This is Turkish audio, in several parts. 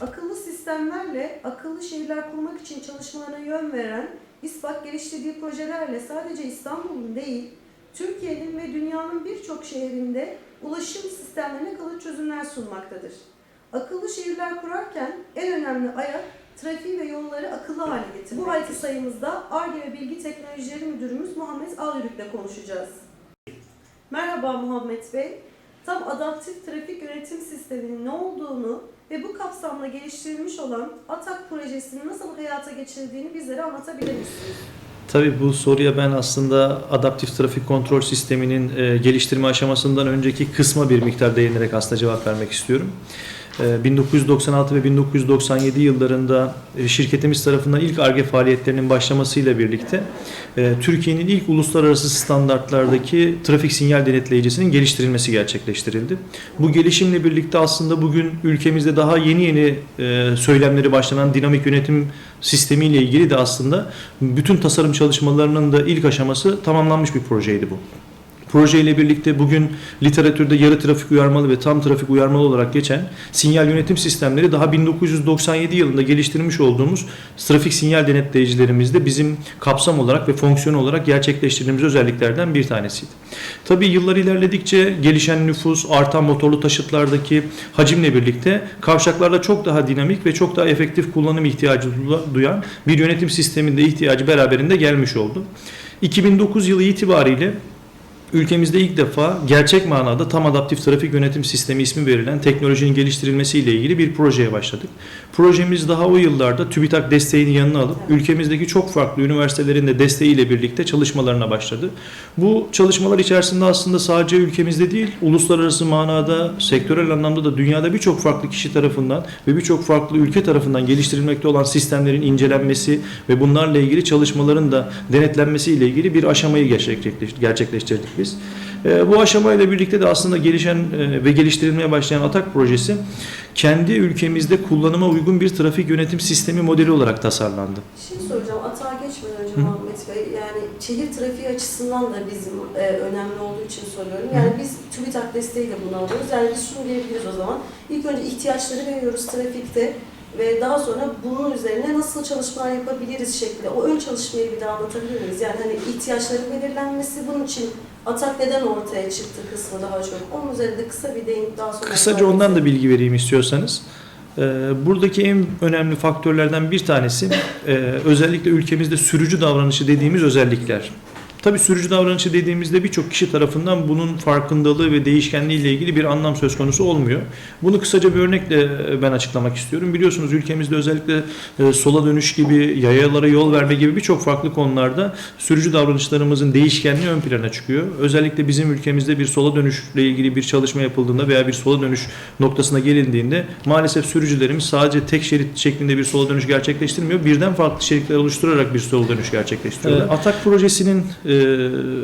akıllı sistemlerle akıllı şehirler kurmak için çalışmalarına yön veren İSPAK geliştirdiği projelerle sadece İstanbul'un değil, Türkiye'nin ve dünyanın birçok şehrinde ulaşım sistemlerine kalıcı çözümler sunmaktadır. Akıllı şehirler kurarken en önemli ayak trafiği ve yolları akıllı hale getirmek. Bu ayki sayımızda ARGE ve Bilgi Teknolojileri Müdürümüz Muhammed Alyürük'le konuşacağız. Merhaba Muhammed Bey. Tam adaptif trafik yönetim sisteminin ne olduğunu ve bu kapsamda geliştirilmiş olan ATAK projesini nasıl hayata geçirdiğini bizlere anlatabilir misiniz? Tabii bu soruya ben aslında adaptif trafik kontrol sisteminin e, geliştirme aşamasından önceki kısma bir miktar değinerek aslında cevap vermek istiyorum. E, 1996 ve 1997 yıllarında e, şirketimiz tarafından ilk ARGE faaliyetlerinin başlamasıyla birlikte e, Türkiye'nin ilk uluslararası standartlardaki trafik sinyal denetleyicisinin geliştirilmesi gerçekleştirildi. Bu gelişimle birlikte aslında bugün ülkemizde daha yeni yeni e, söylemleri başlanan dinamik yönetim sistemiyle ilgili de aslında bütün tasarım çalışmalarının da ilk aşaması tamamlanmış bir projeydi bu. Projeyle birlikte bugün literatürde yarı trafik uyarmalı ve tam trafik uyarmalı olarak geçen sinyal yönetim sistemleri daha 1997 yılında geliştirmiş olduğumuz trafik sinyal denetleyicilerimizde bizim kapsam olarak ve fonksiyon olarak gerçekleştirdiğimiz özelliklerden bir tanesiydi. Tabii yıllar ilerledikçe gelişen nüfus, artan motorlu taşıtlardaki hacimle birlikte kavşaklarda çok daha dinamik ve çok daha efektif kullanım ihtiyacı duyan bir yönetim sisteminde ihtiyacı beraberinde gelmiş oldu. 2009 yılı itibariyle ülkemizde ilk defa gerçek manada tam adaptif trafik yönetim sistemi ismi verilen teknolojinin geliştirilmesiyle ilgili bir projeye başladık. Projemiz daha o yıllarda TÜBİTAK desteğini yanına alıp ülkemizdeki çok farklı üniversitelerin de desteğiyle birlikte çalışmalarına başladı. Bu çalışmalar içerisinde aslında sadece ülkemizde değil, uluslararası manada, sektörel anlamda da dünyada birçok farklı kişi tarafından ve birçok farklı ülke tarafından geliştirilmekte olan sistemlerin incelenmesi ve bunlarla ilgili çalışmaların da denetlenmesiyle ilgili bir aşamayı gerçekleştir- gerçekleştirdik biz. E, Bu aşamayla birlikte de aslında gelişen e, ve geliştirilmeye başlayan ATAK projesi kendi ülkemizde kullanıma uygun bir trafik yönetim sistemi modeli olarak tasarlandı. Bir şey soracağım. Atağa geçmeden önce Hı. Muhammed Bey, yani şehir trafiği açısından da bizim e, önemli olduğu için soruyorum. Yani biz TÜBİTAK desteğiyle bunu alıyoruz. Yani biz şunu diyebiliriz o zaman. İlk önce ihtiyaçları veriyoruz trafikte ve daha sonra bunun üzerine nasıl çalışmalar yapabiliriz şeklinde. O ön çalışmayı bir daha anlatabilir miyiz? Yani hani ihtiyaçların belirlenmesi bunun için atak neden ortaya çıktı kısmı daha çok. Onun üzerinde kısa bir değinip daha sonra... Kısaca ondan da bilgi vereyim istiyorsanız. Ee, Buradaki en önemli faktörlerden bir tanesi e, özellikle ülkemizde sürücü davranışı dediğimiz özellikler. Tabii sürücü davranışı dediğimizde birçok kişi tarafından bunun farkındalığı ve değişkenliği ile ilgili bir anlam söz konusu olmuyor. Bunu kısaca bir örnekle e, ben açıklamak istiyorum. Biliyorsunuz ülkemizde özellikle e, sola dönüş gibi, yayalara yol verme gibi birçok farklı konularda sürücü davranışlarımızın değişkenliği ön plana çıkıyor. Özellikle bizim ülkemizde bir sola dönüşle ilgili bir çalışma yapıldığında veya bir sola dönüş noktasına gelindiğinde maalesef sürücülerimiz sadece tek şerit şeklinde bir sola dönüş gerçekleştirmiyor. Birden farklı şeritler oluşturarak bir sola dönüş gerçekleştiriyorlar. Atak projesinin e,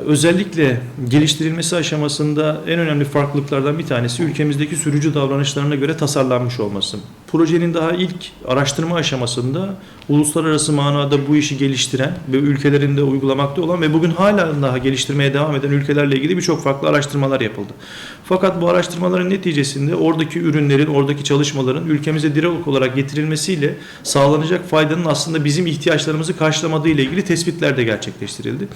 özellikle geliştirilmesi aşamasında en önemli farklılıklardan bir tanesi ülkemizdeki sürücü davranışlarına göre tasarlanmış olması. Projenin daha ilk araştırma aşamasında uluslararası manada bu işi geliştiren ve ülkelerinde uygulamakta olan ve bugün hala daha geliştirmeye devam eden ülkelerle ilgili birçok farklı araştırmalar yapıldı. Fakat bu araştırmaların neticesinde oradaki ürünlerin, oradaki çalışmaların ülkemize direkt olarak getirilmesiyle sağlanacak faydanın aslında bizim ihtiyaçlarımızı karşılamadığı ile ilgili tespitler de gerçekleştirildi.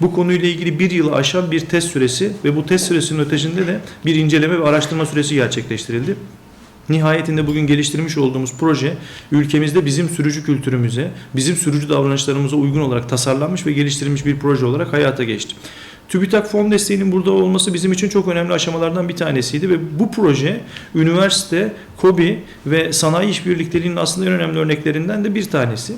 Bu konuyla ilgili bir yılı aşan bir test süresi ve bu test süresinin ötesinde de bir inceleme ve araştırma süresi gerçekleştirildi. Nihayetinde bugün geliştirmiş olduğumuz proje ülkemizde bizim sürücü kültürümüze, bizim sürücü davranışlarımıza uygun olarak tasarlanmış ve geliştirilmiş bir proje olarak hayata geçti. TÜBİTAK fon desteğinin burada olması bizim için çok önemli aşamalardan bir tanesiydi ve bu proje üniversite, KOBİ ve sanayi işbirlikteliğinin aslında en önemli örneklerinden de bir tanesi.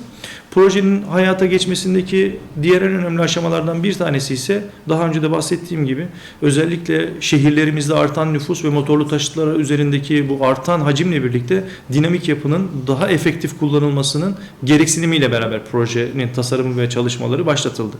Projenin hayata geçmesindeki diğer en önemli aşamalardan bir tanesi ise daha önce de bahsettiğim gibi özellikle şehirlerimizde artan nüfus ve motorlu taşıtlar üzerindeki bu artan hacimle birlikte dinamik yapının daha efektif kullanılmasının gereksinimiyle beraber projenin tasarımı ve çalışmaları başlatıldı.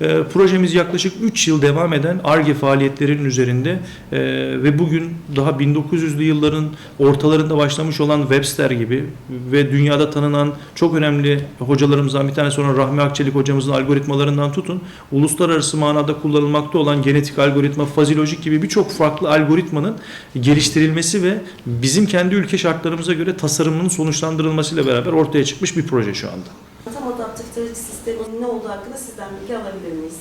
Ee, projemiz yaklaşık 3 yıl devam eden ARGE faaliyetlerinin üzerinde e, ve bugün daha 1900'lü yılların ortalarında başlamış olan Webster gibi ve dünyada tanınan çok önemli hocalar hocalarımızdan bir tanesi olan Rahmi Akçelik hocamızın algoritmalarından tutun, uluslararası manada kullanılmakta olan genetik algoritma, fazilojik gibi birçok farklı algoritmanın geliştirilmesi ve bizim kendi ülke şartlarımıza göre tasarımının sonuçlandırılmasıyla beraber ortaya çıkmış bir proje şu anda. Tam adaptif tarih sisteminin ne olduğu hakkında sizden bilgi alabilir miyiz?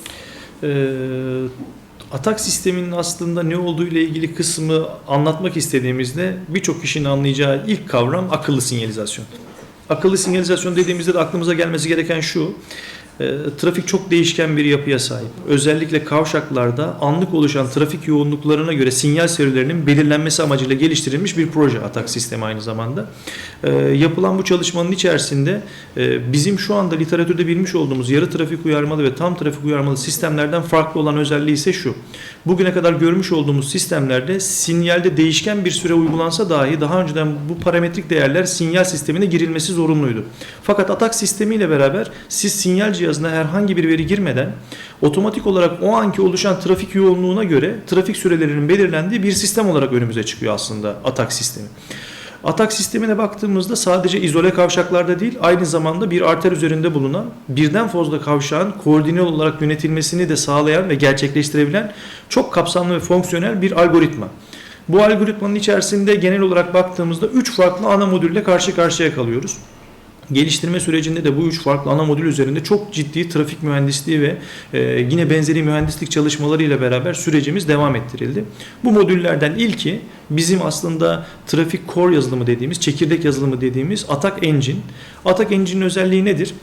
Ee, atak sisteminin aslında ne olduğu ile ilgili kısmı anlatmak istediğimizde birçok kişinin anlayacağı ilk kavram akıllı sinyalizasyon. Akıllı sinyalizasyon dediğimizde de aklımıza gelmesi gereken şu. E, trafik çok değişken bir yapıya sahip. Özellikle kavşaklarda anlık oluşan trafik yoğunluklarına göre sinyal serilerinin belirlenmesi amacıyla geliştirilmiş bir proje atak sistemi aynı zamanda. E, yapılan bu çalışmanın içerisinde e, bizim şu anda literatürde bilmiş olduğumuz yarı trafik uyarmalı ve tam trafik uyarmalı sistemlerden farklı olan özelliği ise şu. Bugüne kadar görmüş olduğumuz sistemlerde sinyalde değişken bir süre uygulansa dahi daha önceden bu parametrik değerler sinyal sistemine girilmesi zorunluydu. Fakat atak sistemiyle beraber siz sinyal cihazına herhangi bir veri girmeden otomatik olarak o anki oluşan trafik yoğunluğuna göre trafik sürelerinin belirlendiği bir sistem olarak önümüze çıkıyor aslında atak sistemi. Atak sistemine baktığımızda sadece izole kavşaklarda değil aynı zamanda bir arter üzerinde bulunan birden fazla kavşağın koordineli olarak yönetilmesini de sağlayan ve gerçekleştirebilen çok kapsamlı ve fonksiyonel bir algoritma. Bu algoritmanın içerisinde genel olarak baktığımızda 3 farklı ana modülle karşı karşıya kalıyoruz. Geliştirme sürecinde de bu üç farklı ana modül üzerinde çok ciddi trafik mühendisliği ve e, yine benzeri mühendislik çalışmaları ile beraber sürecimiz devam ettirildi. Bu modüllerden ilki bizim aslında trafik core yazılımı dediğimiz, çekirdek yazılımı dediğimiz Atak Engine. Atak Engine'in özelliği nedir?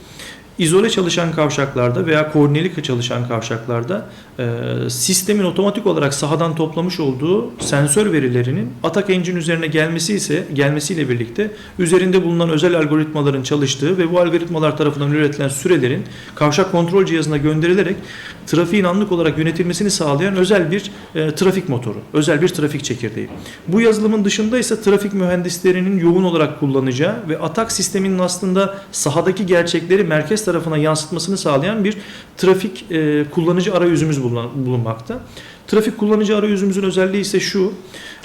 İzole çalışan kavşaklarda veya koordineli çalışan kavşaklarda e, sistemin otomatik olarak sahadan toplamış olduğu sensör verilerinin Atak Engine üzerine gelmesi ise gelmesiyle birlikte üzerinde bulunan özel algoritmaların çalıştığı ve bu algoritmalar tarafından üretilen sürelerin kavşak kontrol cihazına gönderilerek trafiğin anlık olarak yönetilmesini sağlayan özel bir e, trafik motoru, özel bir trafik çekirdeği. Bu yazılımın dışında ise trafik mühendislerinin yoğun olarak kullanacağı ve atak sisteminin aslında sahadaki gerçekleri merkez tarafına yansıtmasını sağlayan bir trafik e, kullanıcı arayüzümüz bulunmakta. Trafik kullanıcı arayüzümüzün özelliği ise şu.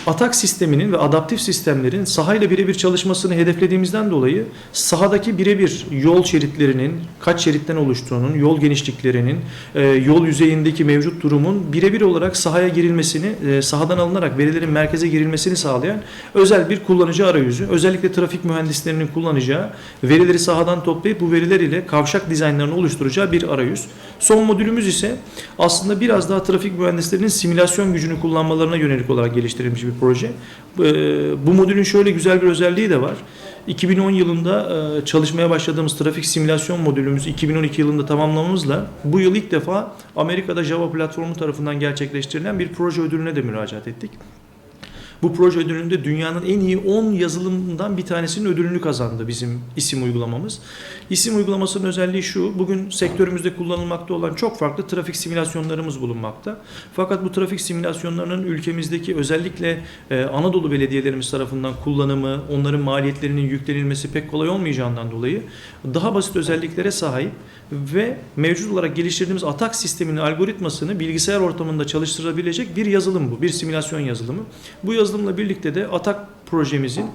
Atak sisteminin ve adaptif sistemlerin sahayla birebir çalışmasını hedeflediğimizden dolayı sahadaki birebir yol şeritlerinin kaç şeritten oluştuğunun, yol genişliklerinin, e, yol yüzeyindeki mevcut durumun birebir olarak sahaya girilmesini, e, sahadan alınarak verilerin merkeze girilmesini sağlayan özel bir kullanıcı arayüzü. Özellikle trafik mühendislerinin kullanacağı verileri sahadan toplayıp bu veriler ile kavşak dizaynlarını oluşturacağı bir arayüz. Son modülümüz ise aslında biraz daha trafik mühendislerinin simülasyon gücünü kullanmalarına yönelik olarak geliştirilmiş bir proje. Ee, Bu modülün şöyle güzel bir özelliği de var. 2010 yılında e, çalışmaya başladığımız trafik simülasyon modülümüzü 2012 yılında tamamlamamızla bu yıl ilk defa Amerika'da Java platformu tarafından gerçekleştirilen bir proje ödülüne de müracaat ettik. Bu proje ödülünde dünyanın en iyi 10 yazılımından bir tanesinin ödülünü kazandı bizim isim uygulamamız. İsim uygulamasının özelliği şu, bugün sektörümüzde kullanılmakta olan çok farklı trafik simülasyonlarımız bulunmakta. Fakat bu trafik simülasyonlarının ülkemizdeki özellikle e, Anadolu belediyelerimiz tarafından kullanımı, onların maliyetlerinin yüklenilmesi pek kolay olmayacağından dolayı daha basit özelliklere sahip ve mevcut olarak geliştirdiğimiz atak sisteminin algoritmasını bilgisayar ortamında çalıştırabilecek bir yazılım bu, bir simülasyon yazılımı. Bu yazılımla birlikte de atak projemizin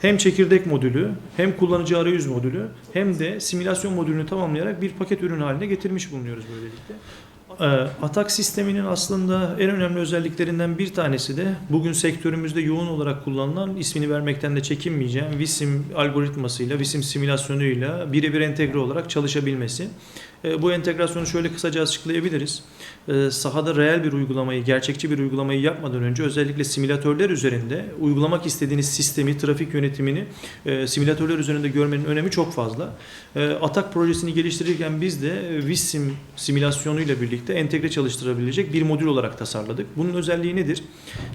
hem çekirdek modülü, hem kullanıcı arayüz modülü, hem de simülasyon modülünü tamamlayarak bir paket ürün haline getirmiş bulunuyoruz böylelikle. Ee, Atak sisteminin aslında en önemli özelliklerinden bir tanesi de bugün sektörümüzde yoğun olarak kullanılan ismini vermekten de çekinmeyeceğim Visim algoritmasıyla, Visim simülasyonuyla birebir entegre olarak çalışabilmesi. Ee, Bu entegrasyonu şöyle kısaca açıklayabiliriz. Ee, Sahada reel bir uygulamayı, gerçekçi bir uygulamayı yapmadan önce özellikle simülatörler üzerinde uygulamak istediğiniz sistemi, trafik yönetimini e, simülatörler üzerinde görmenin önemi çok fazla. E, Atak projesini geliştirirken biz de e, Visim simülasyonuyla birlikte entegre çalıştırabilecek bir modül olarak tasarladık. Bunun özelliği nedir?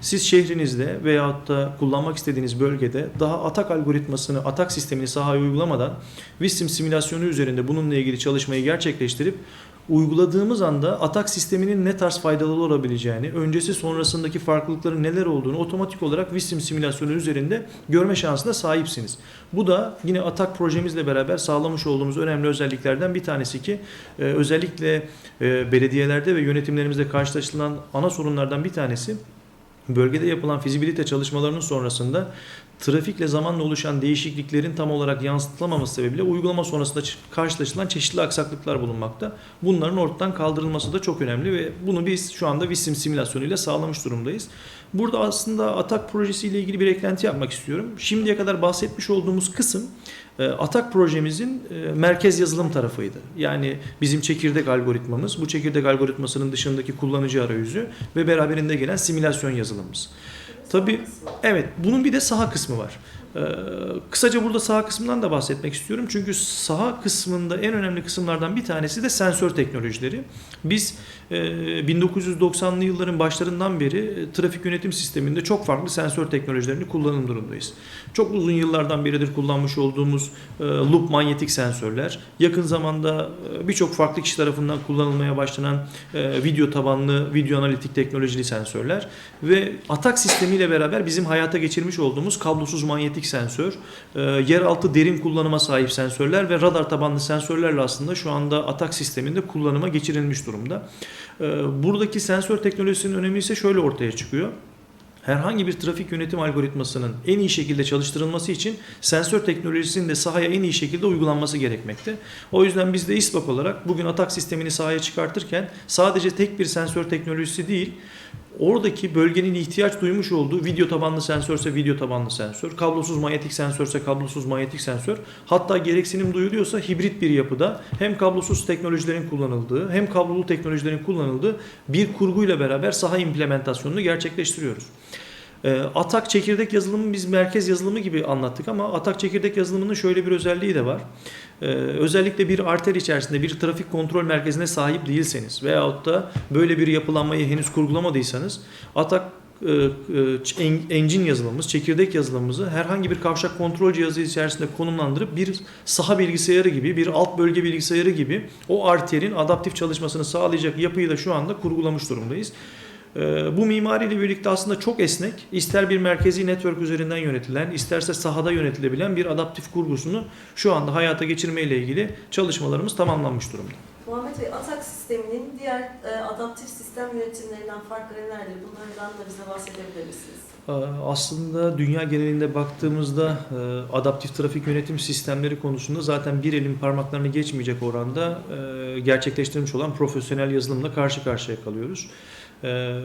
Siz şehrinizde veyahut da kullanmak istediğiniz bölgede daha atak algoritmasını, atak sistemini sahaya uygulamadan Visim simülasyonu üzerinde bununla ilgili çalışmayı gerçekleştirip uyguladığımız anda atak sisteminin ne tarz faydalı olabileceğini, öncesi sonrasındaki farklılıkların neler olduğunu otomatik olarak Visim simülasyonu üzerinde görme şansına sahipsiniz. Bu da yine atak projemizle beraber sağlamış olduğumuz önemli özelliklerden bir tanesi ki e, özellikle e, belediyelerde ve yönetimlerimizde karşılaşılan ana sorunlardan bir tanesi bölgede yapılan fizibilite çalışmalarının sonrasında trafikle zamanla oluşan değişikliklerin tam olarak yansıtılamaması sebebiyle uygulama sonrasında karşılaşılan çeşitli aksaklıklar bulunmakta. Bunların ortadan kaldırılması da çok önemli ve bunu biz şu anda VISIM simülasyonuyla sağlamış durumdayız. Burada aslında ATAK projesiyle ilgili bir eklenti yapmak istiyorum. Şimdiye kadar bahsetmiş olduğumuz kısım e, ATAK projemizin e, merkez yazılım tarafıydı. Yani bizim çekirdek algoritmamız, bu çekirdek algoritmasının dışındaki kullanıcı arayüzü ve beraberinde gelen simülasyon yazılımımız. Tabii evet bunun bir de saha kısmı var. Ee, kısaca burada saha kısmından da bahsetmek istiyorum. Çünkü saha kısmında en önemli kısımlardan bir tanesi de sensör teknolojileri. Biz e, 1990'lı yılların başlarından beri e, trafik yönetim sisteminde çok farklı sensör teknolojilerini kullanım durumdayız. Çok uzun yıllardan beridir kullanmış olduğumuz e, loop manyetik sensörler, yakın zamanda e, birçok farklı kişi tarafından kullanılmaya başlanan e, video tabanlı, video analitik teknolojili sensörler ve atak sistemiyle beraber bizim hayata geçirmiş olduğumuz kablosuz manyetik sensör, e, yeraltı derin kullanıma sahip sensörler ve radar tabanlı sensörlerle aslında şu anda atak sisteminde kullanıma geçirilmiş durumda. E, Buradaki sensör teknolojisinin önemi ise şöyle ortaya çıkıyor. Herhangi bir trafik yönetim algoritmasının en iyi şekilde çalıştırılması için sensör teknolojisinin de sahaya en iyi şekilde uygulanması gerekmekte. O yüzden biz de İSBAK olarak bugün atak sistemini sahaya çıkartırken sadece tek bir sensör teknolojisi değil, oradaki bölgenin ihtiyaç duymuş olduğu video tabanlı sensörse video tabanlı sensör, kablosuz manyetik sensörse kablosuz manyetik sensör, hatta gereksinim duyuluyorsa hibrit bir yapıda hem kablosuz teknolojilerin kullanıldığı hem kablolu teknolojilerin kullanıldığı bir kurguyla beraber saha implementasyonunu gerçekleştiriyoruz. Ee, Atak çekirdek yazılımı biz merkez yazılımı gibi anlattık ama Atak çekirdek yazılımının şöyle bir özelliği de var. Ee, özellikle bir arter içerisinde bir trafik kontrol merkezine sahip değilseniz veyahut da böyle bir yapılanmayı henüz kurgulamadıysanız Atak e, e, en- engine yazılımımız, çekirdek yazılımımızı herhangi bir kavşak kontrol cihazı içerisinde konumlandırıp bir saha bilgisayarı gibi, bir alt bölge bilgisayarı gibi o arterin adaptif çalışmasını sağlayacak yapıyı da şu anda kurgulamış durumdayız. Ee, Bu mimariyle birlikte aslında çok esnek, ister bir merkezi network üzerinden yönetilen, isterse sahada yönetilebilen bir adaptif kurgusunu şu anda hayata geçirme ile ilgili çalışmalarımız tamamlanmış durumda. Muhammed Bey, ATAK sisteminin diğer e, adaptif sistem yönetimlerinden farkları nelerdir? Bunlardan da bize bahsedebilir misiniz? Ee, Aslında dünya genelinde baktığımızda e, adaptif trafik yönetim sistemleri konusunda zaten bir elin parmaklarını geçmeyecek oranda e, gerçekleştirilmiş olan profesyonel yazılımla karşı karşıya kalıyoruz. E,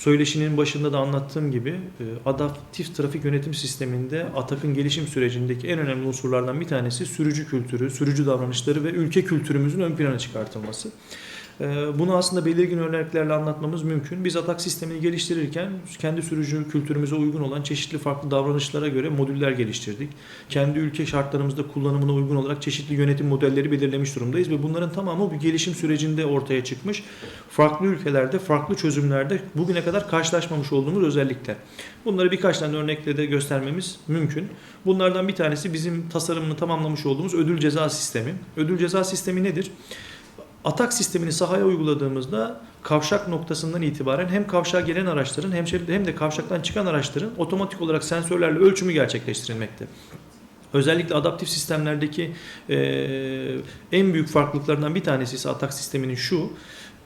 Söyleşinin başında da anlattığım gibi e, adaptif trafik yönetim sisteminde ATAK'ın gelişim sürecindeki en önemli unsurlardan bir tanesi sürücü kültürü, sürücü davranışları ve ülke kültürümüzün ön plana çıkartılması. Ee, Bunu aslında belirgin örneklerle anlatmamız mümkün. Biz atak sistemini geliştirirken kendi sürücü kültürümüze uygun olan çeşitli farklı davranışlara göre modüller geliştirdik. Kendi ülke şartlarımızda kullanımına uygun olarak çeşitli yönetim modelleri belirlemiş durumdayız ve bunların tamamı bir gelişim sürecinde ortaya çıkmış. Farklı ülkelerde, farklı çözümlerde bugüne kadar karşılaşmamış olduğumuz özellikler. Bunları birkaç tane örnekle de göstermemiz mümkün. Bunlardan bir tanesi bizim tasarımını tamamlamış olduğumuz ödül ceza sistemi. Ödül ceza sistemi nedir? Atak sistemini sahaya uyguladığımızda kavşak noktasından itibaren hem kavşağa gelen araçların hem hem de kavşaktan çıkan araçların otomatik olarak sensörlerle ölçümü gerçekleştirilmekte. Özellikle adaptif sistemlerdeki eee, en büyük farklılıklarından bir tanesi ise atak sisteminin şu.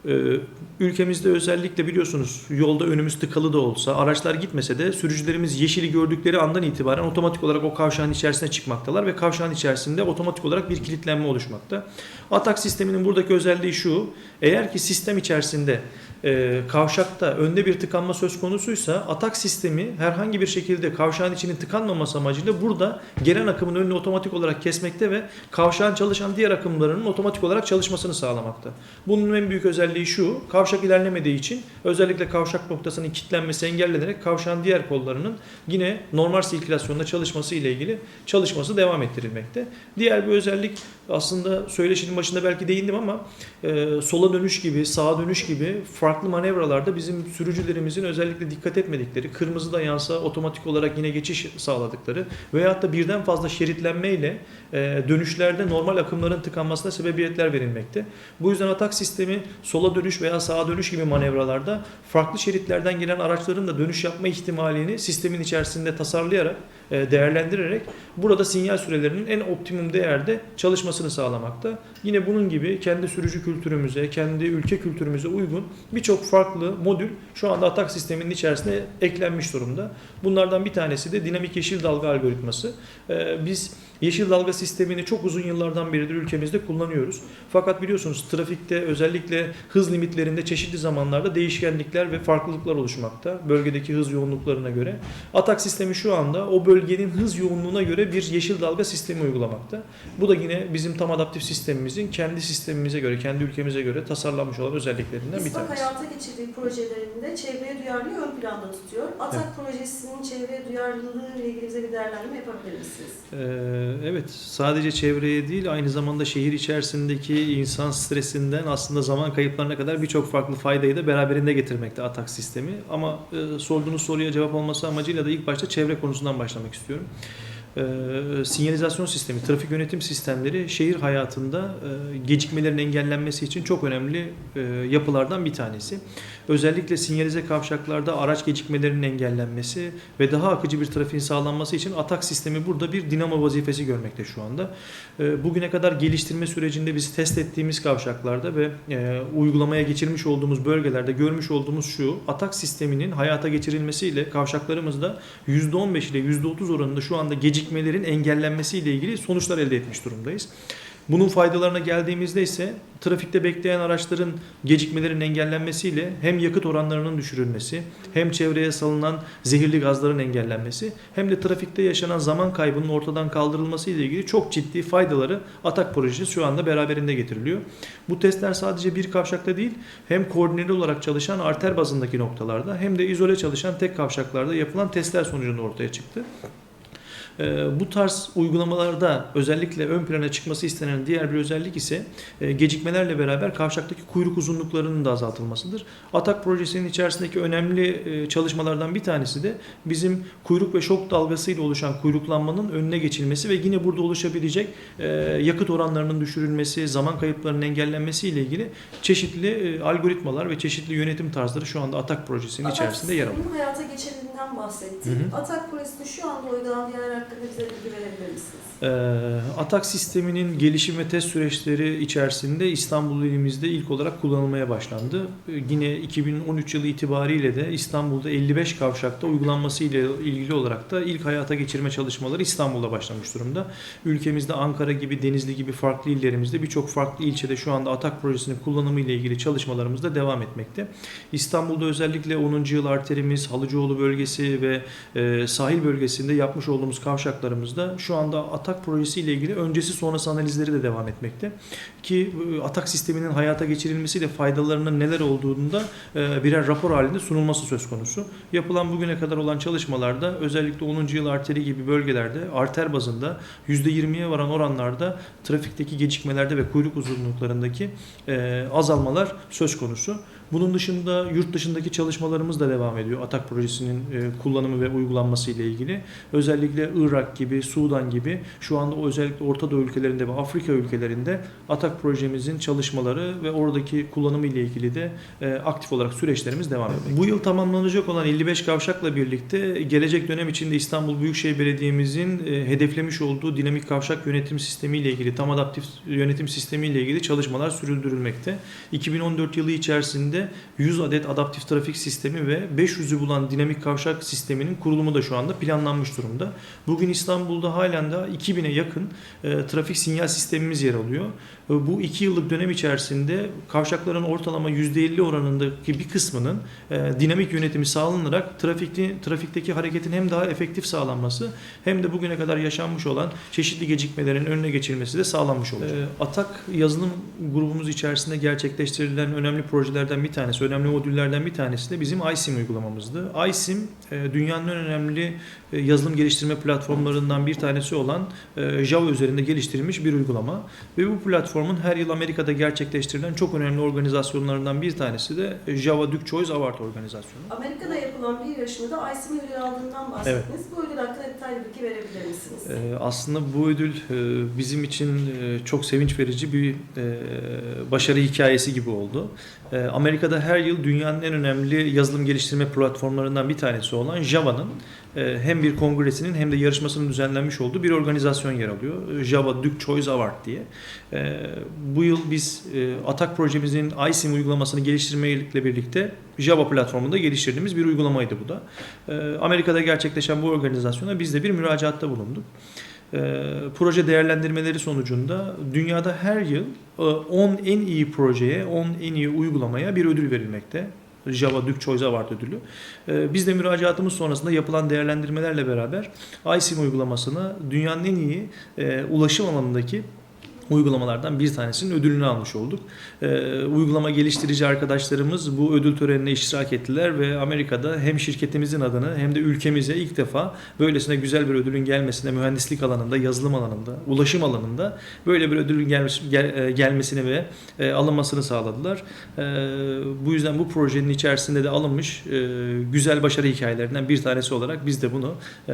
Eee, ülkemizde özellikle biliyorsunuz yolda önümüz tıkalı da olsa araçlar gitmese de sürücülerimiz yeşili gördükleri andan itibaren otomatik olarak o kavşağın içerisine çıkmaktalar ve kavşağın içerisinde otomatik olarak bir kilitlenme oluşmakta. Atak sisteminin buradaki özelliği şu. Eğer ki sistem içerisinde e, kavşakta önde bir tıkanma söz konusuysa atak sistemi herhangi bir şekilde kavşağın içinin tıkanmaması amacıyla burada gelen akımın önünü otomatik olarak kesmekte ve kavşağın çalışan diğer akımlarının otomatik olarak çalışmasını sağlamakta. Bunun en büyük özelliği şu. Kavşak ilerlemediği için özellikle kavşak noktasının kilitlenmesi engellenerek kavşağın diğer kollarının yine normal sirkülasyonda çalışması ile ilgili çalışması devam ettirilmekte. Diğer bir özellik aslında söyleşinin başında belki değindim ama e, sola dönüş gibi, sağa dönüş gibi farklı manevralarda bizim sürücülerimizin özellikle dikkat etmedikleri, kırmızıda yansa otomatik olarak yine geçiş sağladıkları veyahut da birden fazla şeritlenmeyle e, dönüşlerde normal akımların tıkanmasına sebebiyetler verilmekte. Bu yüzden atak sistemi sola dönüş veya sağa dönüş gibi manevralarda farklı şeritlerden gelen araçların da dönüş yapma ihtimalini sistemin içerisinde tasarlayarak değerlendirerek burada sinyal sürelerinin en optimum değerde çalışmasını sağlamakta. Yine bunun gibi kendi sürücü kültürümüze, kendi ülke kültürümüze uygun birçok farklı modül şu anda atak sisteminin içerisine eklenmiş durumda. Bunlardan bir tanesi de dinamik yeşil dalga algoritması. Ee, Biz yeşil dalga sistemini çok uzun yıllardan beridir ülkemizde kullanıyoruz. Fakat biliyorsunuz trafikte özellikle hız limitlerinde çeşitli zamanlarda değişkenlikler ve farklılıklar oluşmakta bölgedeki hız yoğunluklarına göre. Atak sistemi şu anda o bölgenin hız yoğunluğuna göre bir yeşil dalga sistemi uygulamakta. Bu da yine bizim tam adaptif sistemimizin kendi sistemimize göre, kendi ülkemize göre tasarlanmış olan özelliklerinden bir İSPAK tanesi. hayata geçirdiği projelerinde çevreye duyarlılığı ön planda tutuyor. ATAK projesinin çevreye duyarlılığı ile ilgili bize bir değerlendirme yapabilir misiniz? Ee, Evet, sadece çevreye değil aynı zamanda şehir içerisindeki insan stresinden aslında zaman kayıplarına kadar birçok farklı faydayı da beraberinde getirmekte atak sistemi. Ama e, sorduğunuz soruya cevap olması amacıyla da ilk başta çevre konusundan başlamak istiyorum. Ee, sinyalizasyon sistemi, trafik yönetim sistemleri şehir hayatında e, gecikmelerin engellenmesi için çok önemli e, yapılardan bir tanesi. Özellikle sinyalize kavşaklarda araç gecikmelerinin engellenmesi ve daha akıcı bir trafiğin sağlanması için atak sistemi burada bir dinamo vazifesi görmekte şu anda. E, Bugüne kadar geliştirme sürecinde biz test ettiğimiz kavşaklarda ve e, uygulamaya geçirmiş olduğumuz bölgelerde görmüş olduğumuz şu atak sisteminin hayata geçirilmesiyle kavşaklarımızda %15 ile %30 oranında şu anda gecikmelerin engellenmesiyle ilgili sonuçlar elde etmiş durumdayız. Bunun faydalarına geldiğimizde ise trafikte bekleyen araçların gecikmelerin engellenmesiyle hem yakıt oranlarının düşürülmesi, hem çevreye salınan zehirli gazların engellenmesi, hem de trafikte yaşanan zaman kaybının ortadan kaldırılması ile ilgili çok ciddi faydaları Atak projesi şu anda beraberinde getiriliyor. Bu testler sadece bir kavşakta değil, hem koordineli olarak çalışan arter bazındaki noktalarda hem de izole çalışan tek kavşaklarda yapılan testler sonucunda ortaya çıktı. Ee, Bu tarz uygulamalarda özellikle ön plana çıkması istenen diğer bir özellik ise e, gecikmelerle beraber kavşaktaki kuyruk uzunluklarının da azaltılmasıdır. Atak projesinin içerisindeki önemli e, çalışmalardan bir tanesi de bizim kuyruk ve şok dalgasıyla oluşan kuyruklanmanın önüne geçilmesi ve yine burada oluşabilecek e, yakıt oranlarının düşürülmesi, zaman kayıplarının engellenmesi ile ilgili çeşitli e, algoritmalar ve çeşitli yönetim tarzları şu anda Atak projesinin ATAK içerisinde yer alıyor. hayata geçirildiğinden bahsettik. Hı hı. ATAK projesinin şu anda uygulanan diğer hakkında bize bilgi verebilir misiniz? Ee, Atak sisteminin gelişim ve test süreçleri içerisinde İstanbul ilimizde ilk olarak kullanılmaya başlandı. Ee, Yine 2013 yılı itibariyle de İstanbul'da 55 kavşakta uygulanması ile ilgili olarak da ilk hayata geçirme çalışmaları İstanbul'da başlamış durumda. Ülkemizde Ankara gibi, Denizli gibi farklı illerimizde birçok farklı ilçede şu anda Atak projesinin kullanımı ile ilgili çalışmalarımız da devam etmekte. İstanbul'da özellikle 10. yıl arterimiz, Halıcıoğlu bölgesi ve e, sahil bölgesinde yapmış olduğumuz kavşaklarımızda şu anda atak projesi ile ilgili öncesi sonrası analizleri de devam etmekte. Ki e, atak sisteminin hayata geçirilmesiyle faydalarının neler olduğunda e, birer rapor halinde sunulması söz konusu. Yapılan bugüne kadar olan çalışmalarda özellikle 10. yıl arteri gibi bölgelerde arter bazında %20'ye varan oranlarda trafikteki gecikmelerde ve kuyruk uzunluklarındaki e, azalmalar söz konusu. Bunun dışında yurt dışındaki çalışmalarımız da devam ediyor. Atak projesinin e, kullanımı ve uygulanması ile ilgili. Özellikle Irak gibi, Sudan gibi şu anda özellikle Orta Doğu ülkelerinde ve Afrika ülkelerinde Atak projemizin çalışmaları ve oradaki kullanımı ile ilgili de e, aktif olarak süreçlerimiz devam ediyor. Bu yıl tamamlanacak olan 55 kavşakla birlikte gelecek dönem içinde İstanbul Büyükşehir Belediye'mizin e, hedeflemiş olduğu dinamik kavşak yönetim sistemi ile ilgili, tam adaptif yönetim sistemi ile ilgili çalışmalar sürdürülmekte. 2014 yılı içerisinde 100 adet adaptif trafik sistemi ve 500'ü bulan dinamik kavşak sisteminin kurulumu da şu anda planlanmış durumda. Bugün İstanbul'da halen de 2000'e yakın e, trafik sinyal sistemimiz yer alıyor. E, bu 2 yıllık dönem içerisinde kavşakların ortalama %50 oranındaki bir kısmının e, dinamik yönetimi sağlanarak trafikte, trafikteki hareketin hem daha efektif sağlanması hem de bugüne kadar yaşanmış olan çeşitli gecikmelerin önüne geçilmesi de sağlanmış olacak. E, Atak yazılım grubumuz içerisinde gerçekleştirilen önemli projelerden bir tanesi, önemli modüllerden bir tanesi de bizim iSIM uygulamamızdı. iSIM e, dünyanın en önemli e, yazılım geliştirme platformlarından bir tanesi olan e, Java üzerinde geliştirilmiş bir uygulama ve bu platformun her yıl Amerika'da gerçekleştirilen çok önemli organizasyonlarından bir tanesi de Java Duke Choice Award organizasyonu. Amerika'da yapılan bir yarışmada ICM ödül aldığından bahsettiniz. Bu ödül hakkında detaylı bilgi verebilir misiniz? Aslında bu ödül bizim için çok sevinç verici bir başarı hikayesi gibi oldu. Amerika Amerika'da her yıl dünyanın en önemli yazılım geliştirme platformlarından bir tanesi olan Java'nın e, hem bir kongresinin hem de yarışmasının düzenlenmiş olduğu bir organizasyon yer alıyor. Java Duke Choice Award diye. E, bu yıl biz e, Atak projemizin iSIM uygulamasını geliştirmekle birlikte Java platformunda geliştirdiğimiz bir uygulamaydı bu da. Amerika'da gerçekleşen bu organizasyona biz de bir müracaatta bulunduk. E, proje değerlendirmeleri sonucunda dünyada her yıl e, 10 en iyi projeye, 10 en iyi uygulamaya bir ödül verilmekte. Java Duke Choice Award ödülü. E, Biz de müracaatımız sonrasında yapılan değerlendirmelerle beraber iSIM uygulamasını dünyanın en iyi e, ulaşım alanındaki uygulamalardan bir tanesinin ödülünü almış olduk. Ee, uygulama geliştirici arkadaşlarımız bu ödül törenine iştirak ettiler ve Amerika'da hem şirketimizin adını hem de ülkemize ilk defa böylesine güzel bir ödülün gelmesine mühendislik alanında, yazılım alanında, ulaşım alanında böyle bir ödülün gelmiş, gel- e, gelmesini ve e, alınmasını sağladılar. E, bu yüzden bu projenin içerisinde de alınmış e, güzel başarı hikayelerinden bir tanesi olarak biz de bunu e,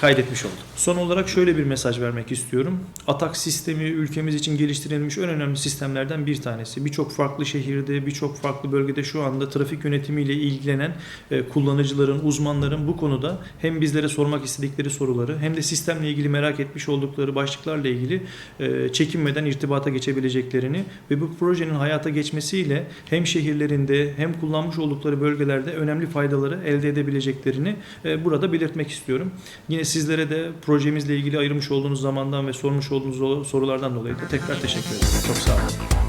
kaydetmiş olduk. Son olarak şöyle bir mesaj vermek istiyorum. Atak sistemi ülkemiz için geliştirilmiş en önemli sistemlerden bir tanesi. Birçok farklı şehirde, birçok farklı bölgede şu anda trafik yönetimiyle ilgilenen e, kullanıcıların, uzmanların bu konuda hem bizlere sormak istedikleri soruları hem de sistemle ilgili merak etmiş oldukları başlıklarla ilgili e, çekinmeden irtibata geçebileceklerini ve bu projenin hayata geçmesiyle hem şehirlerinde hem kullanmış oldukları bölgelerde önemli faydaları elde edebileceklerini e, burada belirtmek istiyorum. Yine sizlere de projemizle ilgili ayırmış olduğunuz zamandan ve sormuş olduğunuz o- sorulardan dolayı da tekrar teşekkür ederim. Çok sağ olun.